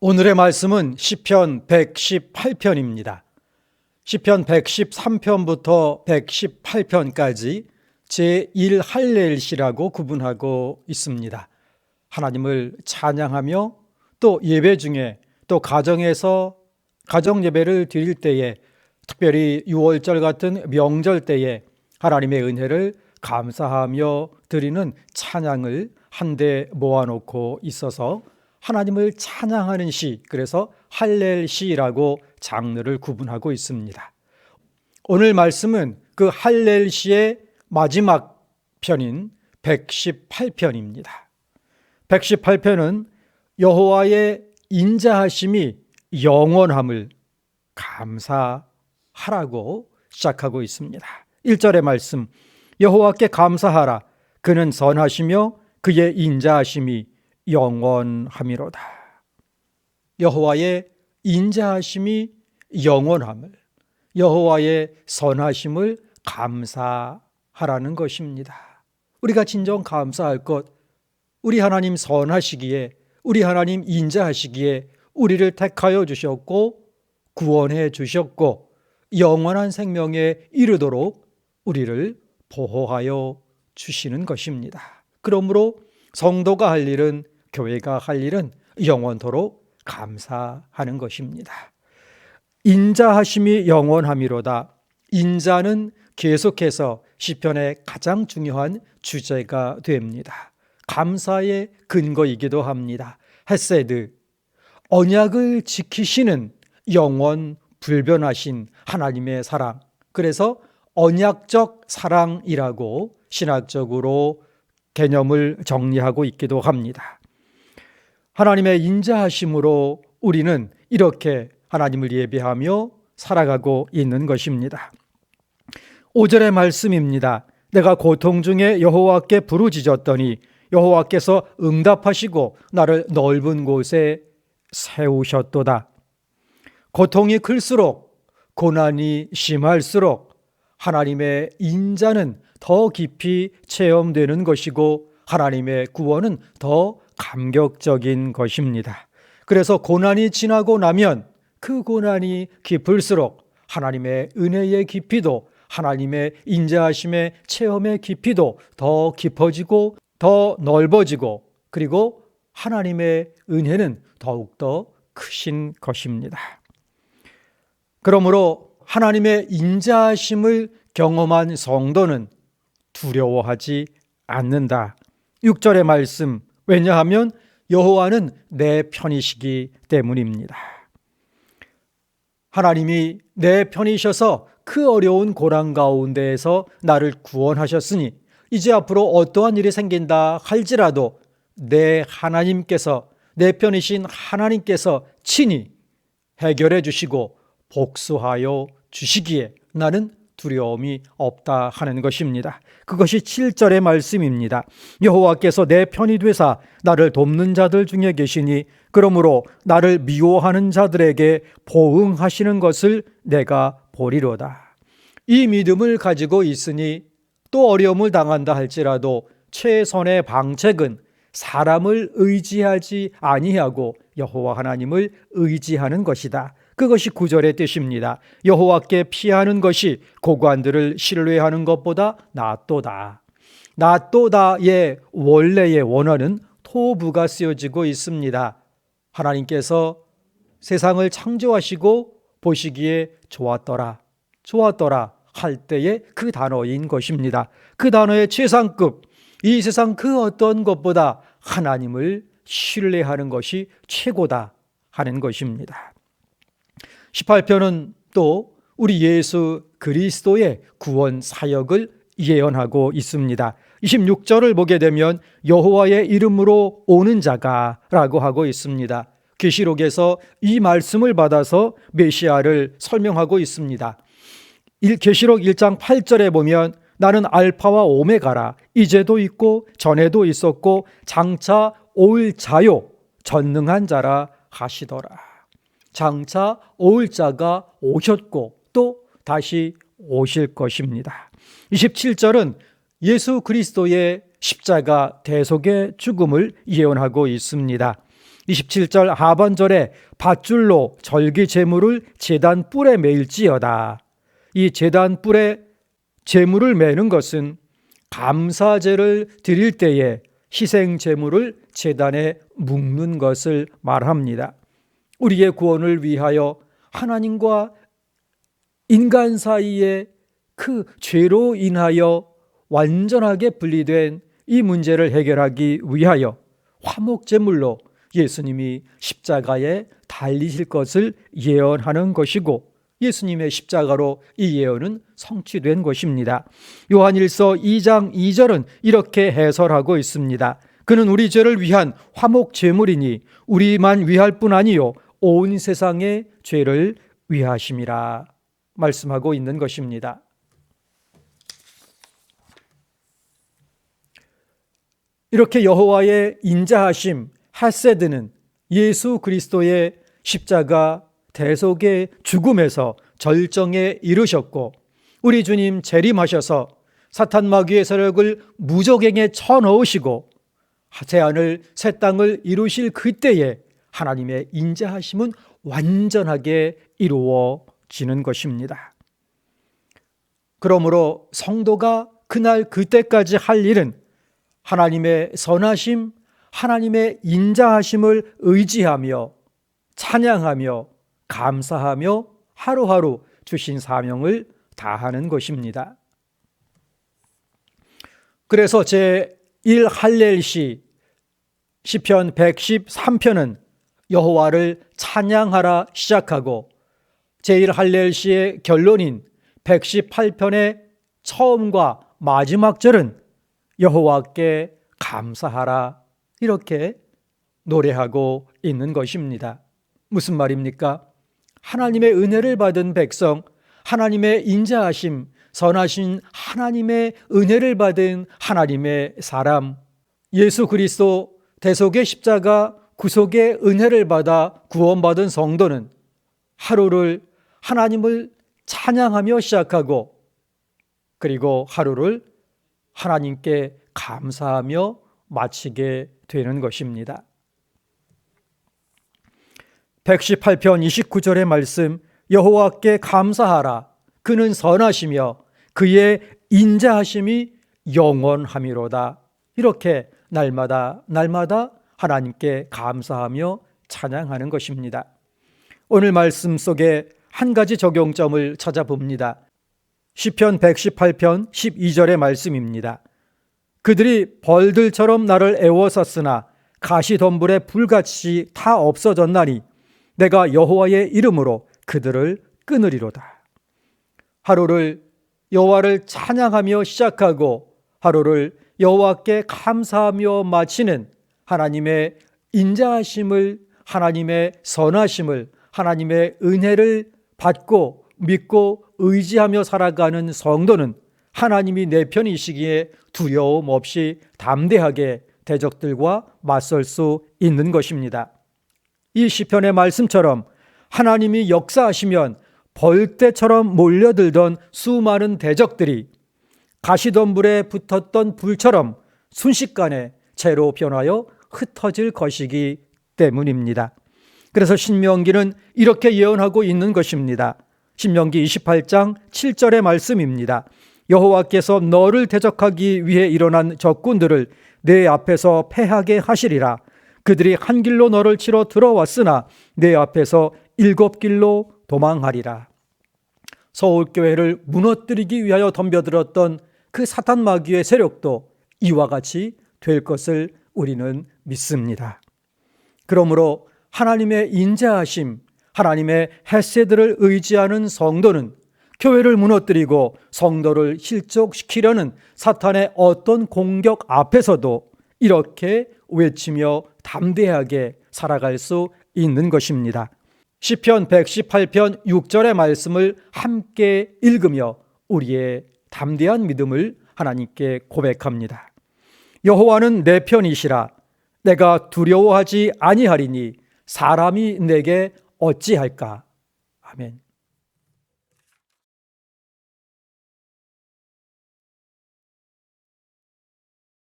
오늘의 말씀은 시편 118편입니다. 시편 113편부터 118편까지 제1 할렐시라고 구분하고 있습니다. 하나님을 찬양하며 또 예배 중에 또 가정에서 가정 예배를 드릴 때에 특별히 6월절 같은 명절 때에 하나님의 은혜를 감사하며 드리는 찬양을 한데 모아놓고 있어서 하나님을 찬양하는 시, 그래서 할렐 시라고 장르를 구분하고 있습니다. 오늘 말씀은 그 할렐 시의 마지막 편인 118편입니다. 118편은 여호와의 인자하심이 영원함을 감사하라고 시작하고 있습니다. 1절의 말씀 여호와께 감사하라 그는 선하시며 그의 인자하심이 영원함이로다. 여호와의 인자하심이 영원함을 여호와의 선하심을 감사하라는 것입니다. 우리가 진정 감사할 것 우리 하나님 선하시기에 우리 하나님 인자하시기에 우리를 택하여 주셨고 구원해 주셨고 영원한 생명에 이르도록 우리를 보호하여 주시는 것입니다. 그러므로 성도가 할 일은 교회가 할 일은 영원토록 감사하는 것입니다. 인자하심이 영원함이로다. 인자는 계속해서 시편의 가장 중요한 주제가 됩니다. 감사의 근거이기도 합니다. 헤세드 언약을 지키시는 영원 불변하신 하나님의 사랑. 그래서 언약적 사랑이라고 신학적으로 개념을 정리하고 있기도 합니다. 하나님의 인자하심으로 우리는 이렇게 하나님을 예배하며 살아가고 있는 것입니다. 5절의 말씀입니다. 내가 고통 중에 여호와께 부르짖었더니 여호와께서 응답하시고 나를 넓은 곳에 세우셨도다. 고통이 클수록 고난이 심할수록 하나님의 인자는 더 깊이 체험되는 것이고 하나님의 구원은 더 감격적인 것입니다. 그래서 고난이 지나고 나면 그 고난이 깊을수록 하나님의 은혜의 깊이도 하나님의 인자하심의 체험의 깊이도 더 깊어지고 더 넓어지고 그리고 하나님의 은혜는 더욱더 크신 것입니다. 그러므로 하나님의 인자하심을 경험한 성도는 두려워하지 않는다. 6절의 말씀. 왜냐하면 여호와는 내 편이시기 때문입니다. 하나님이 내 편이셔서 그 어려운 고난 가운데에서 나를 구원하셨으니 이제 앞으로 어떠한 일이 생긴다 할지라도 내 하나님께서 내 편이신 하나님께서 친히 해결해 주시고 복수하여 주시기에 나는 두려움이 없다 하는 것입니다. 그것이 7절의 말씀입니다. 여호와께서 내 편이 되사 나를 돕는 자들 중에 계시니 그러므로 나를 미워하는 자들에게 보응하시는 것을 내가 보리로다. 이 믿음을 가지고 있으니 또 어려움을 당한다 할지라도 최선의 방책은 사람을 의지하지 아니하고 여호와 하나님을 의지하는 것이다. 그것이 구절의 뜻입니다. 여호와께 피하는 것이 고관들을 신뢰하는 것보다 낫도다. 낫도다의 원래의 원어는 토부가 쓰여지고 있습니다. 하나님께서 세상을 창조하시고 보시기에 좋았더라. 좋았더라 할 때의 그 단어인 것입니다. 그 단어의 최상급, 이 세상 그 어떤 것보다 하나님을 신뢰하는 것이 최고다 하는 것입니다. 18편은 또 우리 예수 그리스도의 구원 사역을 예언하고 있습니다. 26절을 보게 되면 여호와의 이름으로 오는 자가라고 하고 있습니다. 계시록에서 이 말씀을 받아서 메시아를 설명하고 있습니다. 계시록 1장 8절에 보면 나는 알파와 오메가라 이제도 있고 전에도 있었고 장차 올 자요 전능한 자라 하시더라. 장차 올 자가 오셨고 또 다시 오실 것입니다. 27절은 예수 그리스도의 십자가 대속의 죽음을 예언하고 있습니다. 27절 하반절에 밧줄로 절기 제물을 제단 뿔에 매일지어다. 이 제단 뿔에 제물을 매는 것은 감사제를 드릴 때에 희생 제물을 제단에 묶는 것을 말합니다. 우리의 구원을 위하여 하나님과 인간 사이에 그 죄로 인하여 완전하게 분리된 이 문제를 해결하기 위하여 화목제물로 예수님이 십자가에 달리실 것을 예언하는 것이고 예수님의 십자가로 이 예언은 성취된 것입니다. 요한일서 2장 2절은 이렇게 해설하고 있습니다. 그는 우리 죄를 위한 화목 제물이니 우리만 위할 뿐 아니요 온 세상의 죄를 위하심이라 말씀하고 있는 것입니다. 이렇게 여호와의 인자하심 하세드는 예수 그리스도의 십자가 대속의 죽음에서 절정에 이르셨고 우리 주님 재림하셔서 사탄 마귀의 세력을 무적행에 쳐넣으시고 제안을 새 땅을 이루실 그때에 하나님의 인자하심은 완전하게 이루어지는 것입니다. 그러므로 성도가 그날 그때까지 할 일은 하나님의 선하심, 하나님의 인자하심을 의지하며 찬양하며 감사하며 하루하루 주신 사명을 다하는 것입니다. 그래서 제1 할렐시 시편 113편은 여호와를 찬양하라 시작하고 제1 할렐시의 결론인 118편의 처음과 마지막 절은 여호와께 감사하라 이렇게 노래하고 있는 것입니다. 무슨 말입니까? 하나님의 은혜를 받은 백성, 하나님의 인자하심, 선하신 하나님의 은혜를 받은 하나님의 사람, 예수 그리스도 대속의 십자가 구속의 은혜를 받아 구원받은 성도는 하루를 하나님을 찬양하며 시작하고 그리고 하루를 하나님께 감사하며 마치게 되는 것입니다. 118편 29절의 말씀 여호와께 감사하라 그는 선하시며 그의 인자하심이 영원함이로다. 이렇게 날마다 날마다 하나님께 감사하며 찬양하는 것입니다. 오늘 말씀 속에 한 가지 적용점을 찾아봅니다. 시편 118편 12절의 말씀입니다. 그들이 벌들처럼 나를 애워쌌으나 가시덤불에 불같이 타 없어졌나니 내가 여호와의 이름으로 그들을 끊으리로다. 하루를 여호와를 찬양하며 시작하고 하루를 여호와께 감사하며 마치는 하나님의 인자하심을 하나님의 선하심을 하나님의 은혜를 받고 믿고 의지하며 살아가는 성도는 하나님이 내 편이시기에 두려움 없이 담대하게 대적들과 맞설 수 있는 것입니다. 이 시편의 말씀처럼 하나님이 역사하시면 벌떼처럼 몰려들던 수많은 대적들이 가시덤불에 붙었던 불처럼 순식간에 채로 변하여 흩어질 것이기 때문입니다. 그래서 신명기는 이렇게 예언하고 있는 것입니다. 신명기 28장 7절의 말씀입니다. 여호와께서 너를 대적하기 위해 일어난 적군들을 내 앞에서 패하게 하시리라. 그들이 한 길로 너를 치러 들어왔으나 내 앞에서 일곱 길로 도망하리라. 서울교회를 무너뜨리기 위하여 덤벼들었던 그 사탄 마귀의 세력도 이와 같이 될 것을 우리는 믿습니다. 그러므로 하나님의 인자하심, 하나님의 햇세들을 의지하는 성도는 교회를 무너뜨리고 성도를 실족시키려는 사탄의 어떤 공격 앞에서도 이렇게 외치며 담대하게 살아갈 수 있는 것입니다. 시편 118편 6절의 말씀을 함께 읽으며 우리의 담대한 믿음을 하나님께 고백합니다. 여호와는 내 편이시라 내가 두려워하지 아니하리니 사람이 내게 어찌할까 아멘.